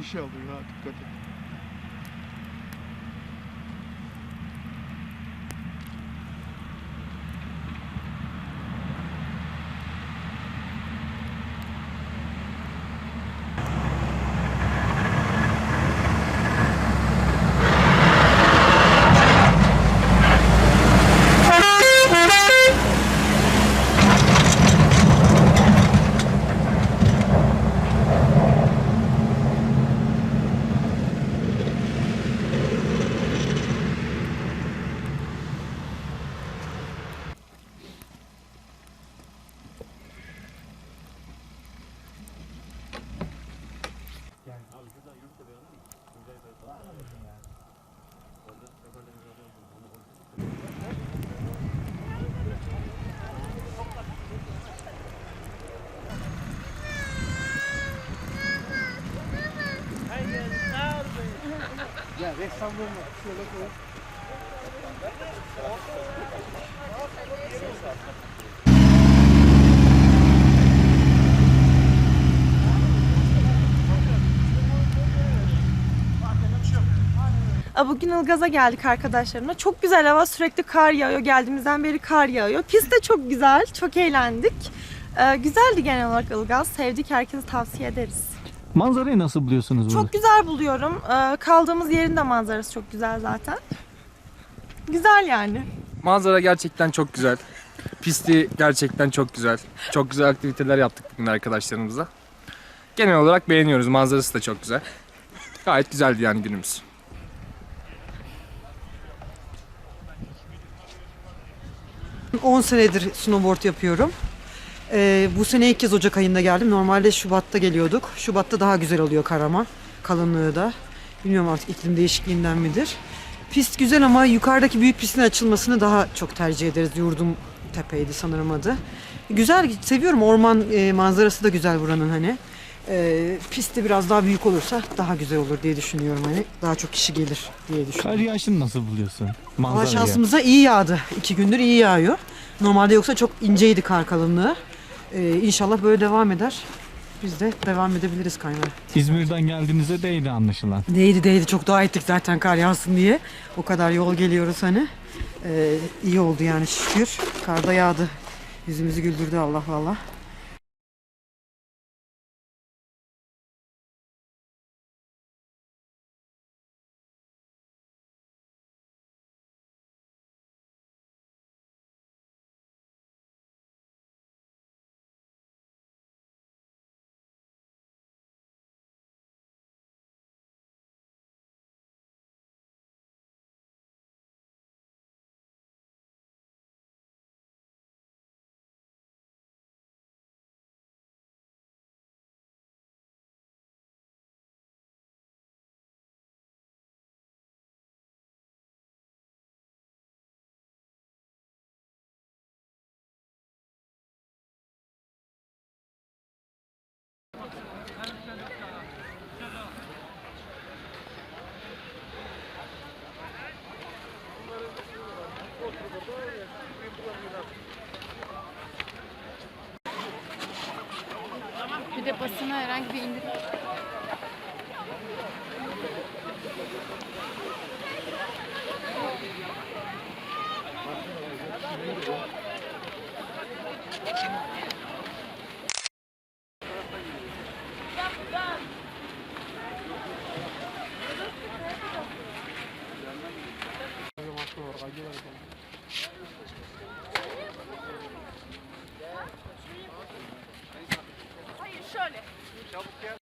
обещал, да, как этот Ya ressam bulma. Şöyle koy. Bugün Ilgaz'a geldik arkadaşlarımla. Çok güzel hava. Sürekli kar yağıyor. Geldiğimizden beri kar yağıyor. Pist de çok güzel. Çok eğlendik. Ee, güzeldi genel olarak Ilgaz. Sevdik. Herkese tavsiye ederiz. Manzarayı nasıl buluyorsunuz burada? Çok güzel buluyorum. Ee, kaldığımız yerin de manzarası çok güzel zaten. Güzel yani. Manzara gerçekten çok güzel. Pisti gerçekten çok güzel. Çok güzel aktiviteler yaptık bugün arkadaşlarımızla. Genel olarak beğeniyoruz. Manzarası da çok güzel. Gayet güzeldi yani günümüz. Ben 10 senedir snowboard yapıyorum. Ee, bu sene ilk kez Ocak ayında geldim. Normalde Şubat'ta geliyorduk. Şubat'ta daha güzel oluyor karama. Kalınlığı da. Bilmiyorum artık iklim değişikliğinden midir. Pist güzel ama yukarıdaki büyük pistin açılmasını daha çok tercih ederiz. Yurdum tepeydi sanırım adı. Güzel, seviyorum. Orman e, manzarası da güzel buranın hani. Ee, pist de biraz daha büyük olursa daha güzel olur diye düşünüyorum hani. Daha çok kişi gelir diye düşünüyorum. Kar yağışını nasıl buluyorsun? Manzarayı. şansımıza iyi yağdı. İki gündür iyi yağıyor. Normalde yoksa çok inceydi kar kalınlığı. Ee, inşallah böyle devam eder. Biz de devam edebiliriz kaymaya. İzmir'den geldiğinizde değdi anlaşılan. Değdi değdi çok dua ettik zaten kar yağsın diye. O kadar yol geliyoruz hani. Ee, iyi oldu yani şükür. Kar da yağdı. Yüzümüzü güldürdü Allah valla. Bir de basına herhangi bir indirim. Gracias. şöyle. Çabuk gel.